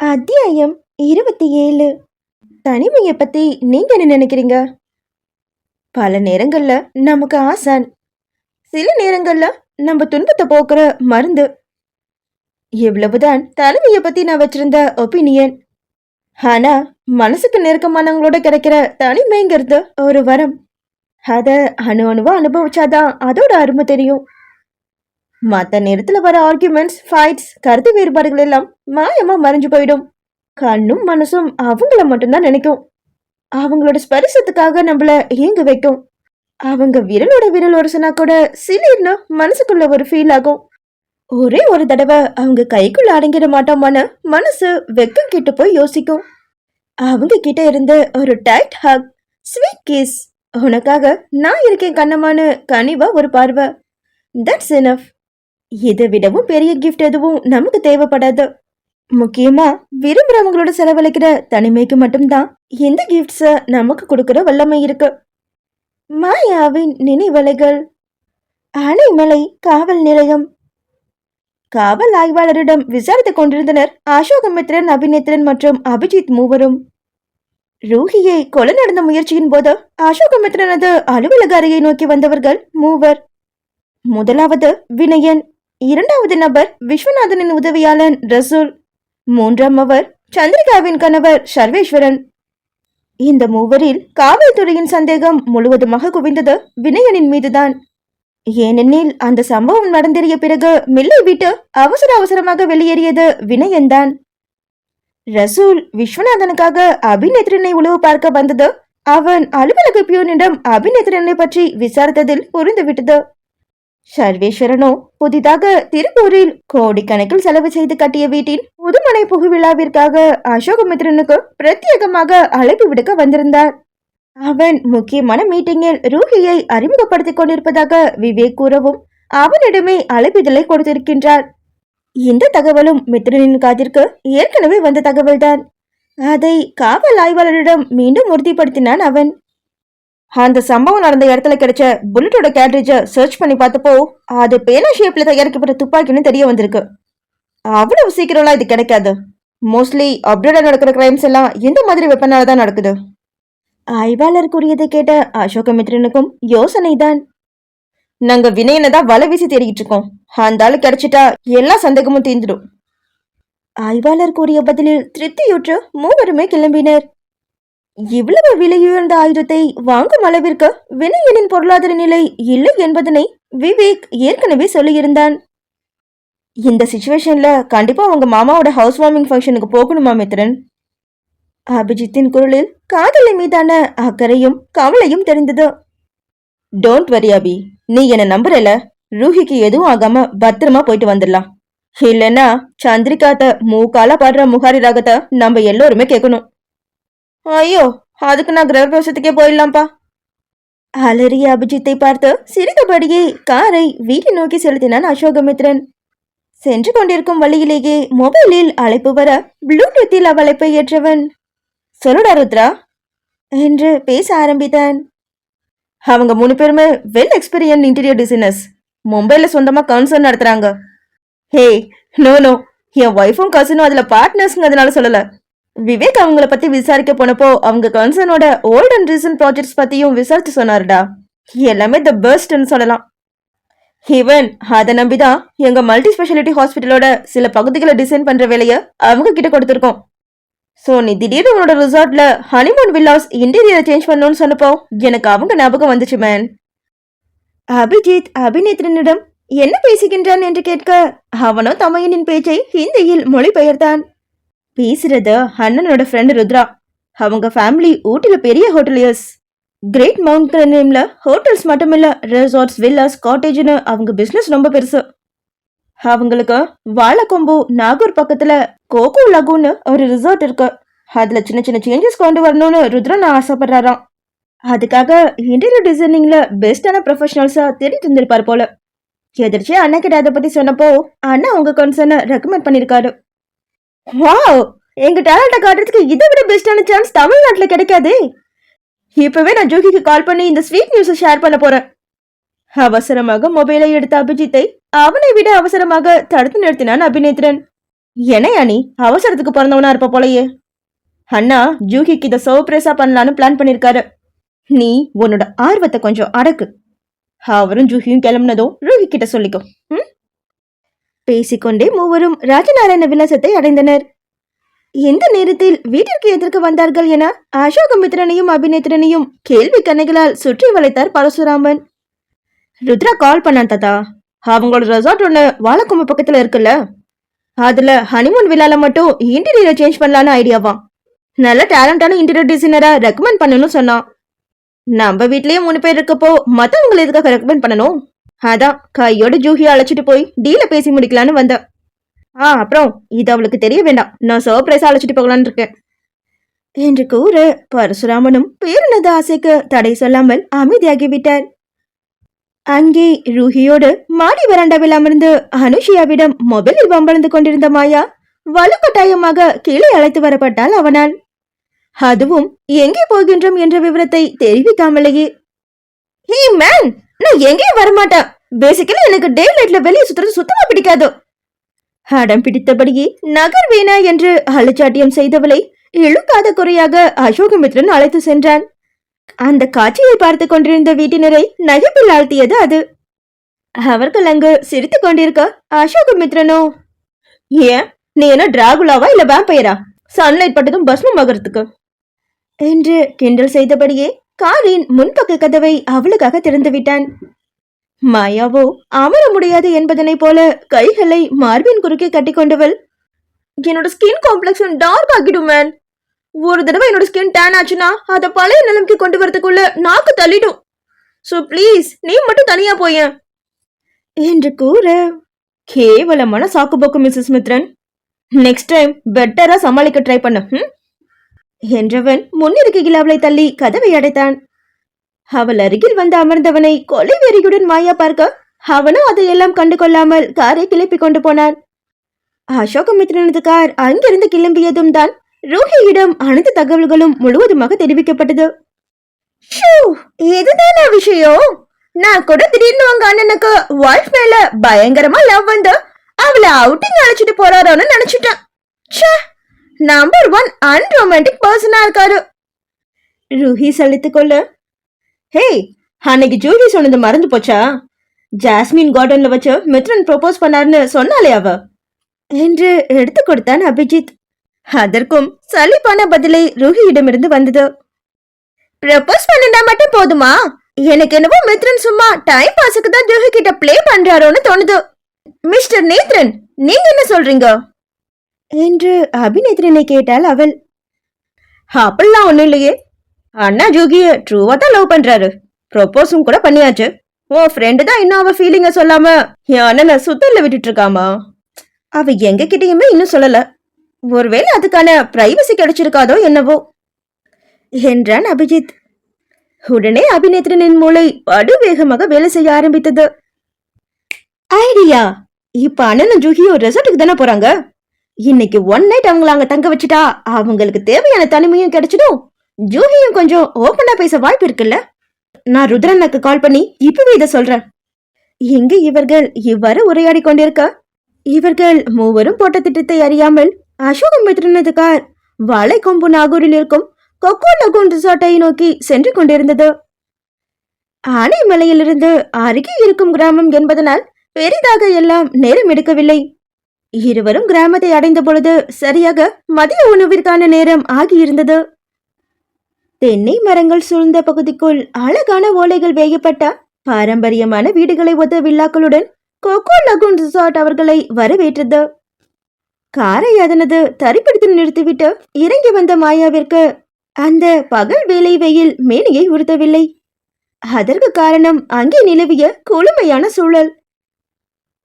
அத்தியாயம் இருபத்தி ஏழு. தனிமையை பத்தி நீங்க என்ன நினைக்கிறீங்க? பல நேரங்கள்ல நமக்கு ஆசான் சில நேரங்கள்ல நம்ம துன்பத்தை போக்குற மருந்து. இவ்வளவுதான் தனிமையை பத்தி நான் வச்சிருந்த ஒப்பீனியன் ஆனா மனசுக்கு நெருக்கமானவங்களோட கிடைக்கிற தனிமைங்கிறது ஒரு வரம். அத அணு அணுவா அனுபவிச்சாதான் அதோட அருமை தெரியும். மற்ற நேரத்துல வர ஆர்குமெண்ட்ஸ் ஃபைட்ஸ் கருத்து வேறுபாடுகள் எல்லாம் மாயமா மறைஞ்சு போயிடும். கண்ணும் மனசும் அவங்கள மட்டும்தான் நினைக்கும். அவங்களோட ஸ்பரிசத்துக்காக நம்மள ஏங்க வைக்கும். அவங்க விரலோட விரல் ஒரசனா கூட சிலிர்னு மனசுக்குள்ள ஒரு ஃபீல் ஆகும். ஒரே ஒரு தடவை அவங்க கைக்குள்ள அடங்கிட மாட்டோமான மனசு வெக்கம் கிட்ட போய் யோசிக்கும். அவங்க கிட்ட இருந்த ஒரு டைட் ஹக் ஸ்வீட் கிஸ் உனக்காக நான் இருக்கேன் கண்ணமான கனிவா ஒரு பார்வை. தட்ஸ் எனஃப் இதை விடவும் பெரிய கிஃப்ட் எதுவும் நமக்கு தேவைப்படாது. முக்கியமா விரும்புறவங்களோட செலவழிக்கிற தனிமைக்கு மட்டும்தான் இந்த கிஃப்ட்ஸ நமக்கு கொடுக்கிற வல்லமை இருக்கு. மாயாவின் நினைவலைகள் அணைமலை காவல் நிலையம். காவல் ஆய்வாளரிடம் விசாரித்துக் கொண்டிருந்தனர் அசோகமித்ரன் அபிநேத்திரன் மற்றும் அபிஜித் மூவரும். ரூஹியை கொலை நடந்த முயற்சியின் போது அசோகமித்ரனது அலுவலக அறையை நோக்கி வந்தவர்கள் மூவர். முதலாவது வினயன் இரண்டாவது நபர் விஸ்வநாதனின் உதவியாளன் ரசூல். மூன்றாம் அவர் சந்திரிகாவின் கணவர் சர்வேஸ்வரன். இந்த மூவரில் காவல்துறையின் சந்தேகம் முழுவதுமாக குவிந்தது வினயனின் மீதுதான். ஏனெனில் அந்த சம்பவம் நடந்தேறிய பிறகு மில்லை விட்டு அவசர அவசரமாக வெளியேறியது வினயன்தான். ரசூல் விஸ்வநாதனுக்காக அபிநேத்ரனை உளவு பார்க்க வந்தது. அவன் அலுவலக பியூனிடம் அபிநேத்ரனை பற்றி விசாரித்ததில் புரிந்துவிட்டது. சர்வேஸ்வரனோ புதிதாக திருப்பூரில் கோடிக்கணக்கில் செலவு செய்து கட்டிய வீட்டின் புதுமனை புகுவிழாவிற்காக அசோகமித்ரனுக்கு பிரத்யேகமாக அழைப்பு விடுக்க வந்திருந்தார். அவன் முக்கியமான மீட்டிங்கில் ரூஹியை அறிமுகப்படுத்திக் கொண்டிருப்பதாக விவேக் கூறவும் அவனிடமே அழைப்பிதழை கொடுத்திருக்கின்றார். இந்த தகவலும் மித்ரனின் காதிற்கு ஏற்கனவே வந்த தகவல்தான். அதை காவல் ஆய்வாளரிடம் மீண்டும் உறுதிப்படுத்தினான் அவன். அந்த சம்பவம் நடந்த இடத்துல கிடைச்ச புல்லட்டோட கேட்ரேஜ சர்ச் பண்ணி பார்த்தப்போ அது பேனா ஷேப்ல தயாரிக்கப்பட்ட துப்பாக்கின்னு தெரிய வந்திருக்கு. அவ்வளவு சீக்கிரம்லாம் இது கிடைக்காது. மோஸ்ட்லி அப்டேட்டா நடக்கிற கிரைம்ஸ் எல்லாம் எந்த மாதிரி வெப்பனால தான் நடக்குது. ஆய்வாளர் கூறியதை கேட்ட அசோகமித்ரனுக்கும் யோசனை தான் நாங்க வினயனை தான் வலை வீசி தேடிக்கிட்டு இருக்கோம். அந்த ஆள் கிடைச்சிட்டா எல்லா சந்தேகமும் தீர்ந்துடும். ஆய்வாளர் கூறிய பதிலில் திருப்தியுற்று மூவருமே கிளம்பினர். இவ்வளவு விலையுயர்ந்த ஆயுதத்தை வாங்கும் அளவிற்கு வினயனின் பொருளாதார நிலை இல்லை என்பதனை விவேக் ஏற்கனவே சொல்லியிருந்தான். இந்த சுச்சுவேஷன்ல கண்டிப்பா உங்க மாமாவோட ஹவுஸ் வார்மிங் ஃபங்க்ஷனுக்கு போகணுமா மித்ரன்? அபிஜித்தின் குரலில் காதலி மீதான அக்கறையும் கவலையும் தெரிந்தது. டோன்ட் வரி அபி. நீ என்ன நம்புறல. ரூஹிக்கு எதுவும் ஆகாம பத்திரமா போயிட்டு வந்துடலாம். இல்லைன்னா சந்திரிகாத்த மூக்கால பாடுற முகாரி ராகத்தை நம்ம எல்லோருமே கேட்கணும். ஐயோ அதுக்கு நான் கிரகபிரவேசத்துக்கே போயிடலாம்ப்பா. அலறிய அபிஜித்தை பார்த்து சிரித்தபடியே காரை வீட்டை நோக்கி செலுத்தினான் அசோகமித்ரன். சென்று கொண்டிருக்கும் வழியிலேயே மொபைலில் அழைப்பு வர ப்ளூடூத்தில் அவ்வழைப்பை ஏற்றவன் சொல்லுடா ருத்ரா என்று பேச ஆரம்பித்தான். அவங்க மூணு பேருமே வெல் எக்ஸ்பீரியன் இன்டீரியர் டிசைனர்ஸ் மும்பைல சொந்தமா கன்சர்ன் நடத்துறாங்க. ஹே நோ நோ என் ஒய்ஃபும் கசினும் அதுல பார்ட்னர்ஸ்ங்கிறதுனால சொல்லல. விவேக் அவங்கள பத்தி விசாரிக்க போனப்போ அவங்க கன்சர்னோட ஓல்ட் அண்ட் ரீசன்ட் ப்ராஜெக்ட்ஸ் பத்தியும் விசாரிச்சு சொன்னாருடா. எல்லாமே த பெஸ்ட்னு சொல்லலாம். ஹிவன் அதை நம்பிதான் எங்க மல்டி ஸ்பெஷாலிட்டி ஹாஸ்பிட்டலோட சில பகுதிகளை டிசைன் பண்ற வேலையை அவங்க கிட்ட கொடுத்துருக்கோம். ஸோ நீ திடீர்னு உன்னோட ரிசார்ட்ல ஹனிமூன் வில்லாஸ் இன்டீரியரை சேஞ்ச் பண்ணணும்னு சொன்னப்போ எனக்கு அவங்க ஞாபகம் வந்துச்சு மேன் அபிஜித் அபிநேத்ரனிடம் என்ன பேசுகின்றான்? என்று கேட்க அவனோ தமையனின் பேச்சை ஹிந்தியில் மொழிபெயர்த்தான். பேசுறது அண்ணனோட ஃப்ரெண்டு ருத்ரா. அவங்க ஃபேமிலி ஊட்டில பெரிய ஹோட்டலியர்ஸ் கிரேட் மவுண்டன் நேம்ல ஹோட்டல்ஸ் மட்டுமில்ல ரெசார்ட்ஸ் வில்லாஸ் காட்டேஜ்னு அவங்க பிசினஸ் ரொம்ப பெருசு. அவங்களுக்கு வாழைக்கொம்பு நாகூர் பக்கத்துல கோகோ லகுன்னு ஒரு ரிசார்ட் இருக்கு. அதுல சின்ன சின்ன சேஞ்சஸ் கொண்டு வரணும்னு ருத்ரன் ஆசைப்படுறாராம். அதுக்காக இன்டீரியர் டிசைனிங்ல பெஸ்டான ப்ரொஃபஷனல்ஸா தேடி தந்திருப்பார் போல. எதிர்ச்சியாக அண்ணா கிட்ட அதை பத்தி சொன்னப்போ அண்ணா உங்க கன்சர்னை ரெக்கமெண்ட் பண்ணிருக்காரு. வாவ் எங்க டேலண்ட காட்டுறதுக்கு இதை விட பெஸ்டான சான்ஸ் தமிழ்நாட்டுல கிடைக்காதே. இப்பவே நான் ஜோகிக்கு கால் பண்ணி இந்த ஸ்வீட் நியூஸை ஷேர் பண்ண போறேன். அவசரமாக மொபைலை எடுத்த அபிஜித்தை அவனை விட அவசரமாக தடுத்து நிறுத்தினான் அபிநேத்ரன். என்னையா நீ அவசரத்துக்கு பிறந்தவனா இருப்ப போலயே. அண்ணா ஜூஹிக்கு இதை சர்ப்ரைஸா பண்ணலான்னு பிளான் பண்ணிருக்காரு. நீ உன்னோட ஆர்வத்தை கொஞ்சம் அடக்கு. அவரும் ஜூஹியும் கிளம்புனதும் ரூஹி கிட்ட சொல்லிக்கோ. ம்? பேசிக்கொண்டே மூவரும் ராஜநாராயண விலாசத்தை அடைந்தனர். எந்த நேரத்தில் வீட்டிற்கு எதிர்க்க வந்தார்கள் என அசோகமித்ரனையும் அபிநேத்திரனையும் கேள்வி கண்ணைகளால் சுற்றி வளைத்தார் பரசுராமன். ருத்ரா கால் பண்ணான் தாத்தா. அவங்களோட ரெசார்ட் ஒன்று வாழக்கொம்பு பக்கத்தில் இருக்குல்ல? அதுல ஹனிமூன் விழால மட்டும் இன்டீரியரை சேஞ்ச் பண்ணலான்னு ஐடியாவாம் நல்ல டேலண்டான இன்டீரியர் டிசைனரா ரெக்கமெண்ட் பண்ணணும்னு சொன்னான். நம்ம வீட்லயே மூணு பேர் இருக்கப்போ மத்தவங்களை எதுக்காக ரெக்கமெண்ட் பண்ணணும்? அதான் கையோட ஜூஹியை அழைச்சிட்டு போய் டீல பேசி முடிக்கலான்னு வந்தேன் ஆ அப்புறம் இது அவளுக்கு தெரிய வேண்டாம். நான் சர்ப்ரைஸா அழைச்சிட்டு போகலான்னு இருக்கேன். என்று கூற பரசுராமனும் பேரினது ஆசைக்கு தடை சொல்லாமல் அமைதியாகிவிட்டார் அங்கே ரூஹியோடு மாடி வராண்டாவில் அமர்ந்து அனுஷியாவிடம் மொபைலில் வம்பளந்து கொண்டிருந்த மாயா வலுக்கட்டாயமாக கீழே அழைத்து வரப்பட்டால் அவனால். அதுவும் எங்கே போகின்றோம்? என்ற விவரத்தை தெரிவிக்காமலேயே ஹே மேன்! நான் எங்கேயும் வரமாட்டேன். பேசிக்கலி எனக்கு டே லைட்ல வெளியே சுத்துறது சுத்தமா பிடிக்காது. அடம் பிடித்தபடியே நகர் வேணா என்று அலச்சாட்டியம் செய்தவளை இழுக்காத குறையாக அசோகமித்ரன் அழைத்து சென்றான். அந்த காட்சியை பார்த்து கொண்டிருந்த வீட்டினரை நகைப்பில் ஆழ்த்தியது அது. அவர்கள் அங்கு சிரித்து கொண்டிருக்க அசோகமித்ரனோ ஏன்? நீ என்ன டிராகுலாவா இல்ல வேம்பயரா சன்லைட் பட்டதும் பஸ்மம் ஆகிறதுக்கு என்று கிண்டல் செய்தபடியே காரின் முன்பக்க கதவை அவளுக்காக திறந்து விட்டான். மாயாவோ அமர முடியாது என்பதனைப் போல கைகளை மார்பின் குறுக்கே கட்டிக்கொண்டவள் என்னோட ஸ்கின் காம்ப்ளெக்ஷன் டார்க் ஆகிடும் மேன் ஒரு தடவை என்னோட ஸ்கின் டேன் ஆச்சுன்னா அதை பழைய நிலைமைக்கு கொண்டு வரதுக்குள்ள நாக்கு தள்ளிடும். ஸோ ப்ளீஸ் நீ மட்டும் தனியா போய. என்று கூற கேவலமான சாக்கு போக்கு மிஸ்ஸஸ் மித்ரன் நெக்ஸ்ட் டைம் பெட்டரா சமாளிக்க ட்ரை பண்ண ம்? என்றவன் முன்னிருக்கையில் அவளை தள்ளி கதவை அடைத்தான். அவள் அருகில் வந்து அமர்ந்தவனை கொலை வெறியுடன் மாயா பார்க்க அவனும் அதையெல்லாம் கண்டு கொள்ளாமல் காரை கிளப்பி கொண்டு போனான். அசோகமித்ரனது கார் அங்கிருந்து கிளம்பியதும் தான் ரூஹியிடம் அனைத்து தகவல்களும் முழுவதுமாக தெரிவிக்கப்பட்டது. ஷூ, இதுதானா விஷயம் நான் கூட திடீர்னு உங்க அண்ணனுக்கு ஒய்ஃப் மேல பயங்கரமா லவ் வந்து அவளை அவுட்டிங் அழைச்சிட்டு போறாரோன்னு நினைச்சிட்டேன். நம்பர் ஒன் அன்ரொமான்டிக் பர்சனா இருக்காரு ரூஹி சலித்து கொள்ள ஹே அன்னைக்கு ஜூலி சொன்னது மறந்து போச்சா ஜாஸ்மின் கார்டன்ல வச்சு மித்ரன் ப்ரோபோஸ் பண்ணாருன்னு சொன்னாலே அவ என்று எடுத்து கொடுத்தான் அபிஜித் அதற்கும் சலிப்பான பதிலை ரூஹியிடமிருந்து வந்தது ப்ரப்போஸ் பண்ணினா மட்டும் போதுமா எனக்கு என்னவோ மித்ரன் சும்மா டைம் பாஸுக்கு தான் ஜூஹி கிட்ட ப்ளே பண்றாரோன்னு தோணுது மிஸ்டர் நேத்ரன் நீங்க என்ன சொல்றீங்க என்று அபிநேத்ரனை கேட்டாள் அவள் அப்படிலாம் ஒன்றும் இல்லையே. அண்ணா ஜோகிய ட்ரூவா தான் லவ் பண்றாரு. ப்ரொப்போஸும் கூட பண்ணியாச்சு. ஓ ஃப்ரெண்டு தான் இன்னும் அவ ஃபீலிங்க சொல்லாம என் அண்ணனை சுத்தல்ல விட்டுட்டு இருக்காமா? அவ எங்க கிட்டயுமே இன்னும் சொல்லல. ஒருவேளை அதுக்கான பிரைவசி கிடைச்சிருக்காதோ என்னவோ? என்றான் அபிஜித். உடனே அபிநேத்ரனின் மூளை படுவேகமாக வேலை செய்ய ஆரம்பித்தது. ஐடியா! இப்ப அண்ணனும் ஜூஹியும் ரெசார்ட்டுக்கு தானே போறாங்க? இன்னைக்கு ஒன் நைட் அவங்கள அங்க தங்க வச்சுட்டா அவங்களுக்கு தேவையான தனிமையும் கிடைச்சிடும். ஜூஹியும் கொஞ்சம் ஓப்பனா பேச வாய்ப்பு இருக்குல்ல? நான் ருத்ரனுக்கு கால் பண்ணி இப்பவே இதை சொல்றேன். இங்கு இவர்கள் இவ்வாறு உரையாடி கொண்டிருக்க? இவர்கள் மூவரும் போட்ட திட்டத்தை அறியாமல் அசோகம் மித்ரனது கார் வாழை கொம்பு நாகூரில் இருக்கும் கொக்கோ லகூன் ரிசார்ட்டை நோக்கி சென்று கொண்டிருந்தது. ஆனைமலையிலிருந்து அருகே இருக்கும் கிராமம் என்பதனால் பெரிதாக எல்லாம் நேரம் எடுக்கவில்லை. இருவரும் கிராமத்தை அடைந்த பொழுது சரியாக மதிய உணவிற்கான நேரம் ஆகியிருந்தது. தென்னை மரங்கள் சூழ்ந்த பகுதிக்குள் அழகான ஓலைகள் வேயப்பட்ட பாரம்பரியமான வீடுகளை ஒத்த வில்லாக்களுடன் கோகோ லகுன் ரிசார்ட் அவர்களை வரவேற்றது. காரை அதனது தரிப்பிடித்து நிறுத்திவிட்டு இறங்கி வந்த மாயாவிற்கு அந்த பகல் வேலை வெயில் மேனியை உறுத்தவில்லை. அதற்கு காரணம் அங்கே நிலவிய குளுமையான சூழல்.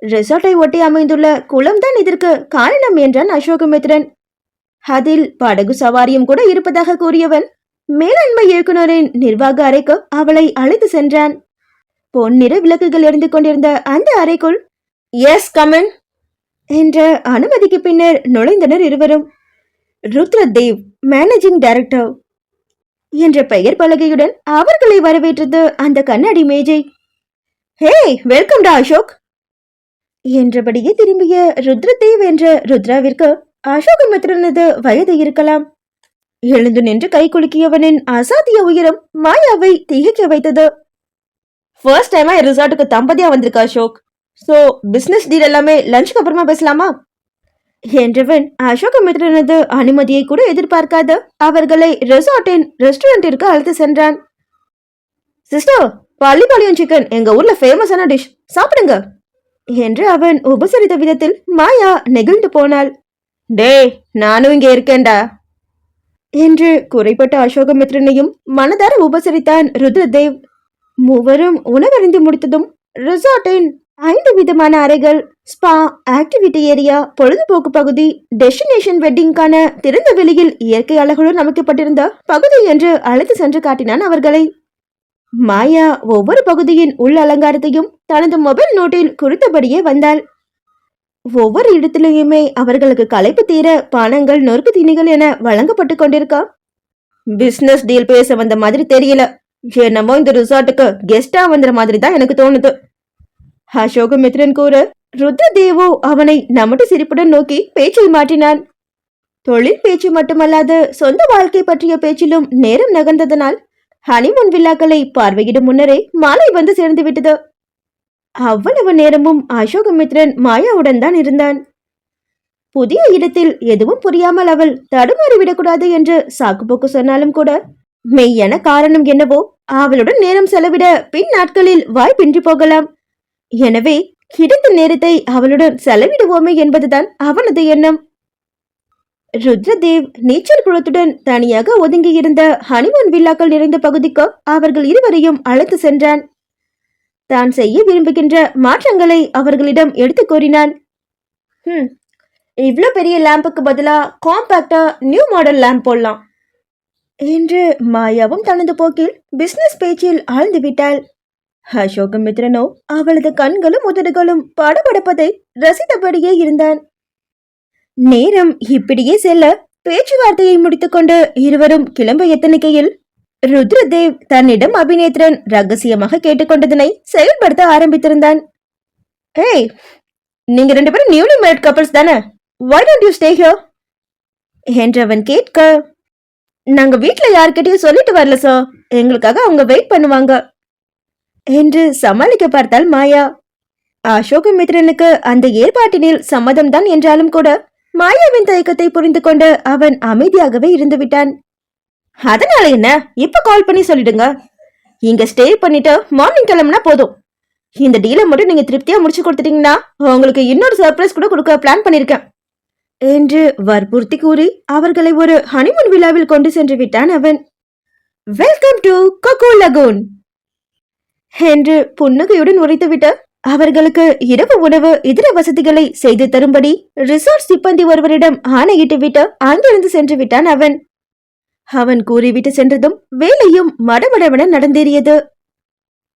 ரிசார்ட்டை ஒட்டி அமைந்துள்ள குளம்தான் இதற்கு காரணம் என்றான் அசோகமித்ரன். அதில் படகு சவாரியும் கூட இருப்பதாக கூறியவன் மேலாண்மை இயக்குனரின் நிர்வாக அறைக்கு அவளை அழைத்து சென்றான். பொன்னிற விளக்குகள் எரிந்து கொண்டிருந்த அந்த அறைக்குள் எஸ் கமன் என்ற அனுமதிக்கு பின்னர் நுழைந்தனர் இருவரும். ருத்ரதேவ் மேனேஜிங் டைரக்டர் என்ற பெயர் பலகையுடன் அவர்களை வரவேற்றது அந்த கண்ணாடி மேஜை. ஹே வெல்கம் டா அசோக் என்றபடியே திரும்பிய ருத்ரதேவ் என்ற ருத்ராவிற்கு அசோகமித்ரனது வயது இருக்கலாம். எழுந்து நின்று கை குலுக்கியவனின் அசாத்திய உயரம் மாயாவை திகைக்க வைத்தது. ஃபர்ஸ்ட் டைமா ரிசார்ட்டுக்கு தம்பதியா வந்திருக்கா அசோக். சோ பிசினஸ் டீல் எல்லாமே லஞ்சுக்கு அப்புறமா பேசலாமா? என்றவன் அசோகமித்ரனது அனுமதியை கூட எதிர்பார்க்காத அவர்களை ரெசார்ட்டின் ரெஸ்டாரண்டிற்கு அழைத்து சென்றான். சிஸ்டர் பள்ளிப்பாளையம் சிக்கன் எங்க ஊர்ல ஃபேமஸான டிஷ் சாப்பிடுங்க. என்று அவன் உபசரித்த விதத்தில் மாயா நெகிழ்ந்து போனாள். டேய் நானும் இங்கே இருக்கேன்டா. என்று குறைப்பட்ட அசோகமித்ரனையும் மனதார உபசரித்தான் ருத்ரதேவ். மூவரும் உணவறிந்து முடித்ததும் ரிசார்ட்டின் ஐந்து விதமான அறைகள் ஸ்பா ஆக்டிவிட்டி ஏரியா பொழுதுபோக்கு பகுதி டெஸ்டினேஷன் வெட்டிங்கான திறந்த வெளியில் இயற்கை அழகுடன் அமைக்கப்பட்டிருந்த பகுதி என்று அழைத்து சென்று காட்டினான் அவர்களை. மாயா ஒவ்வொரு பகுதியின் உள் அலங்காரத்தையும் தனது மொபைல் நோட்டில் குறித்தபடியே வந்தாள். ஒவ்வொரு இடத்திலேயுமே அவர்களுக்கு களைப்பு தீர பானங்கள் நொறுக்கு தீனிகள் என வழங்கப்பட்டு கொண்டிருக்கா? பிசினஸ் டீல் பேச வந்த மாதிரி தெரியல. என்னமோ இந்த ரிசார்ட்டுக்கு கெஸ்டா வந்த மாதிரி தான் எனக்கு தோணுது. அசோகமித்ரன் கூற ருத்ரதேவோ அவனை நமட்டு சிரிப்புடன் நோக்கி பேச்சை மாற்றினான். தொழில் பேச்சு மட்டுமல்லாது சொந்த வாழ்க்கை பற்றிய பேச்சிலும் நேரம் நகர்ந்ததனால் ஹனிமூன் விழாக்களை பார்வையிடும் முன்னரே மாலை வந்து சேர்ந்து விட்டது. அவ்வளவு நேரமும் அசோகமித்ரன் மாயாவுடன் தான் இருந்தான். புதிய இடத்தில் எதுவும் புரியாமல் அவள் தடுமாறிவிடக்கூடாது என்று சாக்குப்போக்கு சொன்னாலும் கூட மெய்யான காரணம் என்னவோ அவளுடன் நேரம் செலவிட பின் நாட்களில் வாய்ப்பின்றி போகலாம். எனவே கிடைத்த நேரத்தை அவளுடன் செலவிடுவோமே என்பதுதான் அவனது எண்ணம். ருத்ரதேவ் நீச்சல் குளத்துடன் தனியாக ஒதுங்கியிருந்த ஹனிமூன் வில்லாக்கள் நிறைந்த பகுதிக்கு அவர்கள் இருவரையும் அழைத்து சென்றான். தான் செய்ய விரும்புகின்ற மாற்றங்களை அவர்களிடம் எடுத்து கூறினான். ம் இவ்வளோ பெரிய லேம்புக்கு பதிலாக காம்பாக்டா நியூ மாடல் லேம்ப் போடலாம் என்று மாயாவும் தனது போக்கில் பிசினஸ் பேச்சில் ஆழ்ந்து விட்டாள். அசோகமித்ரனோ அவளது கண்களும் உதடுகளும் படபடப்பதை ரசித்தபடியே இருந்தான். நேரம் இப்படியே செல்ல பேச்சுவார்த்தையை முடித்துக்கொண்டு இருவரும் கிளம்ப எத்தனிக்கையில் ருத்ரதேவ் தன்னிடம் அபிநேத்ரன் ரகசியமாக கேட்டுக்கொண்டதனை செயல்படுத்த ஆரம்பித்திருந்தான். ஏய் நீங்க ரெண்டு பேரும் நியூலி மேரிட் கப்பல்ஸ் தானே? Why you stay stay here? என்றவன் கேட்க நாங்க வீட்ல யார்கிட்டயும் சொல்லிட்டு வரல சார் எங்களுக்காக அவங்க வெயிட் பண்ணுவாங்க. என்று சமாளிக்க பார்த்தாள் மாயா. அசோகமித்ரனுக்கு அந்த ஏற்பாட்டினில் சம்மதம்தான் என்றாலும் கூட மாயாவின் தயக்கத்தை புரிந்து கொண்டு அவன் அமைதியாகவே இருந்து விட்டான் அதனால என்ன? இப்ப கால் பண்ணி சொல்லிடுங்க. இங்க ஸ்டே பண்ணிட்டு மார்னிங் கிளம்புனா போதும். இந்த டீலை மட்டும் நீங்க திருப்தியா முடிச்சு கொடுத்துட்டீங்கன்னா உங்களுக்கு இன்னொரு சர்ப்ரைஸ் கூட கொடுக்க பிளான் பண்ணிருக்கேன். என்று வற்புறுத்தி கூறி அவர்களை ஒரு ஹனிமூன் விழாவில் கொண்டு சென்று விட்டான் அவன். வெல்கம் டு கொக்கோ லகூன் என்று புன்னகையுடன் உரைத்துவிட்டு அவர்களுக்கு இரவு உணவு இதர வசதிகளை செய்து தரும்படி ரிசார்ட் சிப்பந்தி ஒருவரிடம் ஆணையிட்டு விட்டு அங்கிருந்து சென்று விட்டான் அவன். அவன் கூறிவிட்டு சென்றதும் வேலையும் மடமடவென நடந்தேறியது.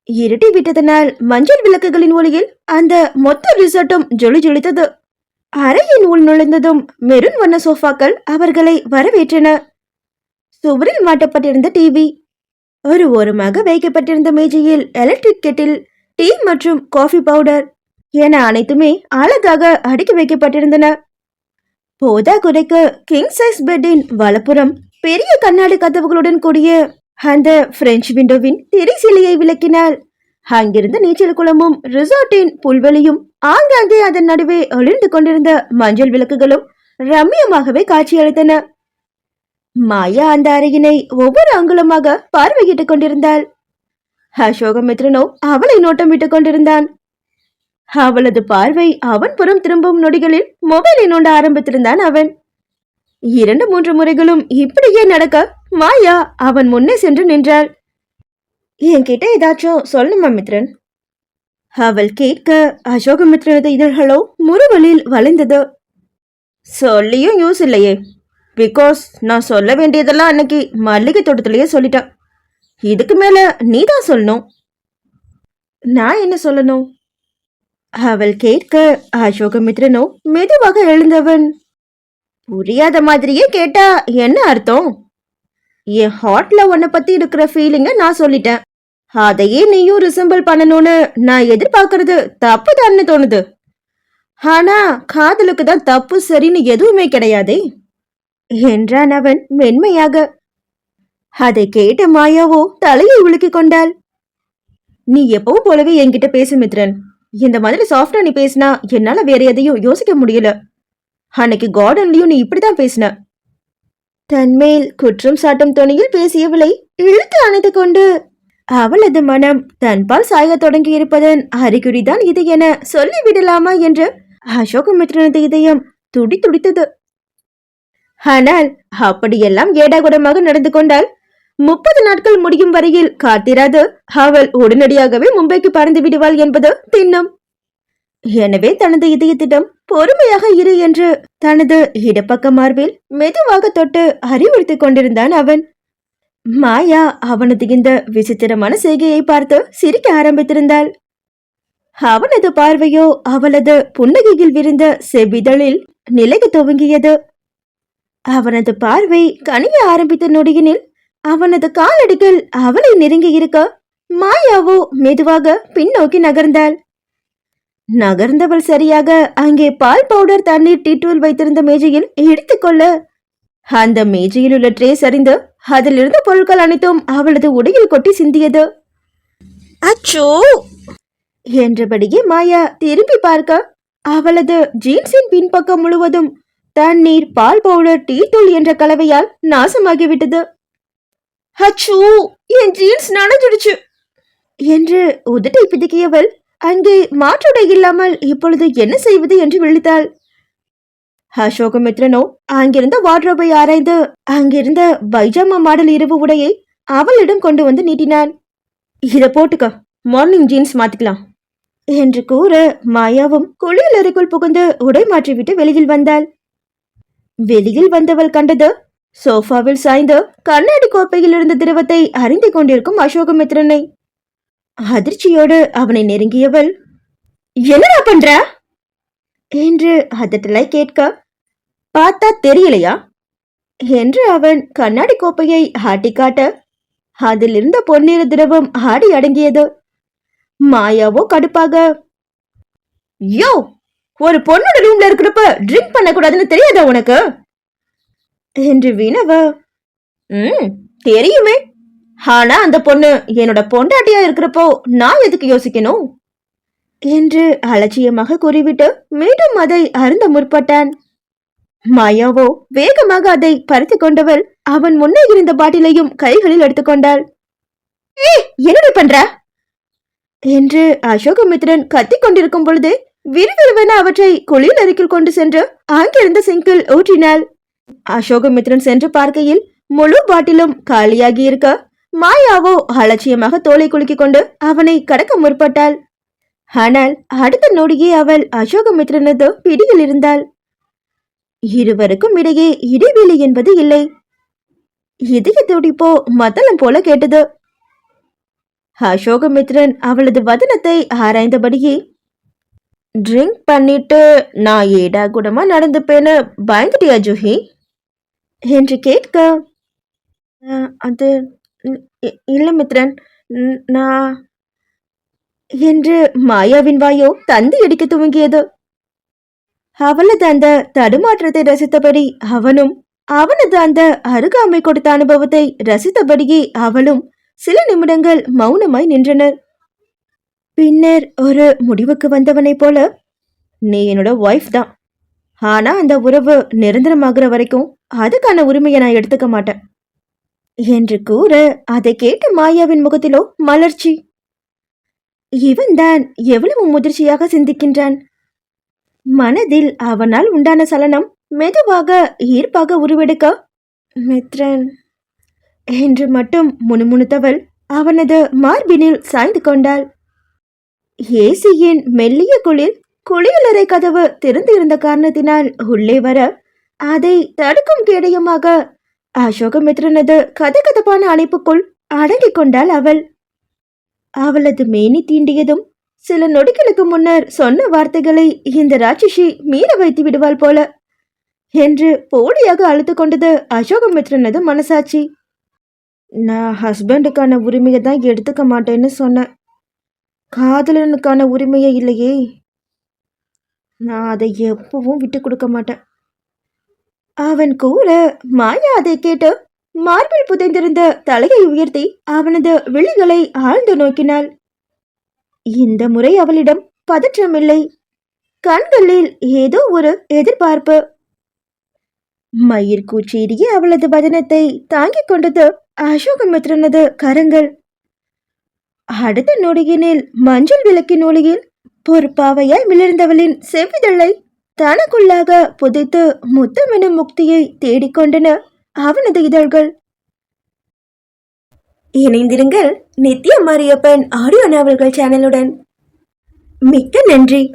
இருட்டி விட்டதனால் மஞ்சள் விளக்குகளின் ஒளியில் அந்த மொத்த ரிசார்ட்டும் ஜொலி ஜொலித்தது. அறையின் உள் நுழைந்ததும் மெரூன் வண்ண சோஃபாக்கள் அவர்களை வரவேற்றன. சுவரில் மாட்டப்பட்டிருந்த டிவி ஒரு ஓரமாக வைக்கப்பட்டிருந்த மேஜையில் எலக்ட்ரிக் கெட்டில் டீ மற்றும் காஃபி பவுடர் என அனைத்துமே அழகாக அடுக்கி வைக்கப்பட்டிருந்தன. போதா குறைக்கு கிங் சைஸ் பெட்டின் வலப்புறம் பெரிய கண்ணாடி கதவுகளுடன் கூடிய அந்த பிரெஞ்சு விண்டோவின் திரைசிலையை விளக்கினாள். அங்கிருந்த நீச்சல் குளமும் ரிசார்ட்டின் புல்வெளியும் ஆங்காங்கே அதன் நடுவே ஒளிர்ந்து கொண்டிருந்த மஞ்சள் விளக்குகளும் ரம்மியமாகவே காட்சியளித்தன. மாயா அந்த அறையினை ஒவ்வொரு அங்குலமாக பார்வையிட்டுக் கொண்டிருந்தாள். அசோகமித்ரனோ அவளை நோட்டமிட்டுக் கொண்டிருந்தான். அவளது பார்வை அவன் புறம் திரும்பும் நொடிகளில் மொபைலை நோண்ட ஆரம்பித்திருந்தான் அவன். இரண்டு மூன்று முறைகளும் இப்படியே நடக்க மாயா அவன் முன்னே சென்று நின்றாள். என்கிட்ட ஏதாச்சும் சொல்லுமா மித்ரன்? அவள் கேட்க அசோகமித்ரனது இதழ்களோ முறுவலில் வளைந்தது. சொல்லியும் யூஸ் இல்லையே. பிகாஸ் நான் சொல்ல வேண்டியதெல்லாம் அன்னைக்கு மல்லிகை தோட்டத்திலேயே சொல்லிட்டேன். இதுக்கு மேல நீ தான் சொல்லணும். நான் என்ன சொல்லணும்? அவள் கேட்க அசோகமித்ரனோ மெதுவாக எழுந்தவன். புரியாத மாதிரியே கேட்டா என்ன அர்த்தம்? என் ஹார்ட்ல உன்னை பத்தி இருக்கிற ஃபீலிங்க நான் சொல்லிட்டேன். அதையே நீயும் ரிசம்பிள் பண்ணணும்னு நான் எதிர்பார்க்கறது தப்புதான்னு தோணுது. ஆனா காதலுக்கு தான் தப்பு சரின்னு எதுவுமே கிடையாதே. என்றான் அவன் மென்மையாக. அதை கேட்ட மாயாவோ தலையை உலுக்கிக் கொண்டாள். நீ எப்பவும் போலவே என்கிட்ட பேசு மித்ரன். இந்த மாதிரி சாஃப்டா நீ பேசினா என்னால வேற எதையும் யோசிக்க முடியல. அன்னைக்கு கார்டன்லயும் நீ இப்படிதான் பேசின. தன்மேல் குற்றம் சாட்டும் துணியில் பேசியவளை இழுத்து அணைத்துக் கொண்டு அவளது மனம் தன்பால் சாய தொடங்கி இருப்பதன் அறிகுறிதான் இது என சொல்லிவிடலாமா என்று அசோகமித்ரனது இதயம் துடி துடித்தது ஆனால் அப்படியெல்லாம் ஏடாகுடமாக நடந்து கொண்டால் முப்பது நாட்கள் முடியும் வரையில் காத்திராது. அவள் உடனடியாகவே மும்பைக்கு பறந்து விடுவாள் என்பது திண்ணம் எனவே தனது இதயத்திடம் பொறுமையாக இரு என்று தனது இடப்பக்க மார்பில் மெதுவாக தொட்டு அறிவுறுத்திக் கொண்டிருந்தான் அவன். மாயா அவனது இந்த விசித்திரமான செய்கையை பார்த்து சிரிக்க ஆரம்பித்திருந்தாள். அவனது பார்வையோ அவளது புன்னகையில் விரிந்த செவிதழில் நிலைக்கு துவங்கியது. அவனது பார்வை கனிய ஆரம்பித்த நொடியினில் அவனது காலடிகள் அவளை நெருங்கி இருக்க மாயாவோ மெதுவாக பின்னோக்கி நகர்ந்தாள். நகர்ந்தவள் சரியாக அங்கே பால் பவுடர் தண்ணீர் டீட்டூல் வைத்திருந்த மேஜையில் எடுத்துக்கொள்ள அந்த மேஜையில் உள்ள ட்ரே சரிந்து அதில் இருந்த பொருட்கள் அனைத்தும் அவளது உடையில் கொட்டி சிந்தியது. அச்சோ! என்றபடியே மாயா திரும்பி பார்க்க அவளது ஜீன்ஸின் பின்பக்கம் முழுவதும் தண்ணீர் பால் பவுடர் டீ தூள் என்ற கலவையால் நாசமாகிவிட்டது. ஹச்சூ என் ஜீன்ஸ் நனைஞ்சிடுச்சு. என்று உதட்டை பிதுக்கியவள் அங்கே மாற்றுடை இல்லாமல் இப்பொழுது என்ன செய்வது என்று விழித்தாள். அசோகமித்ரனோ அங்கிருந்த வார்ட்ரோபை ஆராய்ந்து அங்கிருந்த பைஜாமா மாடல் இரவு உடையை அவளிடம் கொண்டு வந்து நீட்டினான். இதை போட்டுக்க மார்னிங் ஜீன்ஸ் மாத்திக்கலாம் என்று கூற மாயாவும் குளியல் அறைக்குள் புகுந்து உடை மாற்றிவிட்டு வெளியில் வந்தாள். வெளியில் வந்தவள் கண்டது சோஃபாவில் சாய்ந்து கண்ணாடி கோப்பையில் இருந்த திரவத்தை அறிந்து கொண்டிருக்கும் அசோகமித்ரனை. அதிர்ச்சியோடு அவனை நெருங்கியவள் என்னடா பண்ற? என்று அதட்டலாய் கேட்க பார்த்தா தெரியலையா? என்று அவன் கண்ணாடி கோப்பையை ஆட்டி காட்ட அதில் இருந்த பொன்னிற திரவம் ஆடி அடங்கியது. மாயாவோ கடுப்பாக யோ ஒரு பொண்ணோட ரூம்ல இருக்கிறப்ப ட்ரிங்க் பண்ணக்கூடாதுன்னு தெரியாதா உனக்கு? என்று வினவ. ம் தெரியுமே. ஆனா அந்த பொண்ணு என்னோட பொண்டாட்டியா இருக்கிறப்போ நான் எதுக்கு யோசிக்கணும்? என்று அலட்சியமாக கூறிவிட்டு மீண்டும் அதை அருந்த முற்பட்டான். மாயாவோ வேகமாக அதை பறித்து கொண்டவள் அவன் முன்னே இருந்த பாட்டிலையும் கைகளில் எடுத்துக்கொண்டாள் ஏய் என்னடி பண்ற? என்று அசோகமித்ரன் கத்திக் கொண்டிருக்கும் பொழுது விறுவிறுவென அவற்றை குளியல் அறைக்குள் கொண்டு சென்று அங்கிருந்த சிங்கில் ஊற்றினாள். அசோகமித்ரன் சென்று பார்க்கையில் முழு பாட்டிலும் காலியாகி இருக்க மாயாவோ அலட்சியமாக தோலை குலுக்கிக் கொண்டு அவனை கடக்க முற்பட்டாள். ஆனால் அடுத்த நொடியே அவள் அசோகமித்ரனது பிடியில் இருந்தாள். இருவருக்கும் இடையே இடைவெளி என்பது இல்லை. இதய துடிப்போ மத்தளம் போல கேட்டது. அசோகமித்ரன் அவளது வதனத்தை ஆராய்ந்தபடியே ட்ரிங்க் பண்ணிட்டு நான் ஏடா கூடமா நடந்துப்பேன்னு பயந்துட்டியா ஜூஹி? என்று கேட்க அது இ- மித்ரன் நான் என்று மாயாவின் வாயோ தந்தி அடிக்க துவங்கியது. அவளது அந்த தடுமாற்றத்தை ரசித்தபடி அவனும் அவனது அந்த அருகாமை கொடுத்த அனுபவத்தை ரசித்தபடியே அவளும் சில நிமிடங்கள் மௌனமாய் நின்றனர். பின்னர் ஒரு முடிவுக்கு வந்தவனைப் போல நீ என்னோட ஒய்ஃப் தான். ஆனா அந்த உறவு நிரந்தரமாகிற வரைக்கும் அதுக்கான உரிமையை நான் எடுத்துக்க மாட்டேன். என்று கூற அதை கேட்ட மாயாவின் முகத்திலோ மலர்ச்சி. இவன்தான் எவ்வளவு முதிர்ச்சியாக சிந்திக்கின்றான். மனதில் அவனால் உண்டான சலனம் மெதுவாக ஈர்ப்பாக உருவெடுக்க மித்ரன் என்று மட்டும் முணுமுணுத்தவள் அவனது மார்பினில் சாய்ந்து கொண்டாள். ஏசியின் மெல்லிய குளிர் குளியலறை கதவு திறந்து இருந்த காரணத்தினால் உள்ளே வர அதை தடுக்கும் கேடயமாக அசோகமித்ரனது கதகதப்பான அழைப்புக்குள் அடங்கிக் கொண்டாள் அவள். அவளது மேனி தீண்டியதும் சில நொடிகளுக்கு முன்னர் சொன்ன வார்த்தைகளை இந்த ராட்சசி மீற வைத்து விடுவாள் போல என்று போலியாக அழுத்து கொண்டது அசோகமித்ரனது மனசாட்சி. நான் ஹஸ்பண்டுக்கான உரிமையை தான் எடுத்துக்க மாட்டேன்னு சொன்னேன் காதலனுக்கான உரிமையே இல்லையே. நான் அதை எப்பவும் விட்டு கொடுக்க மாட்டேன். அவன் கூற மாயா அதை கேட்டு மார்பில் புதைந்திருந்த தலையை உயர்த்தி அவனது விழிகளை ஆழ்ந்து நோக்கினாள். இந்த முறை அவளிடம் பதற்றமில்லை கண்களில் ஏதோ ஒரு எதிர்பார்ப்பு. மயிர் கூச்சேறிய அவளது வதனத்தை தாங்கிக் கொண்டது அசோகமித்ரனது கரங்கள். அடுத்த நொடியினில் மஞ்சள் விளக்கின் ஒளியில் பொறுப்பாவையாய் மிளர்ந்தவளின் செவ்விதழை தனக்குள்ளாக புதைத்து முத்தமெனும் முக்தியை தேடிக்கொண்டன அவனது இதழ்கள். இணைந்திருங்கள் நித்ய மாரியப்பன் ஆடியோ நாவல்கள் சேனலுடன். மிக்க நன்றி.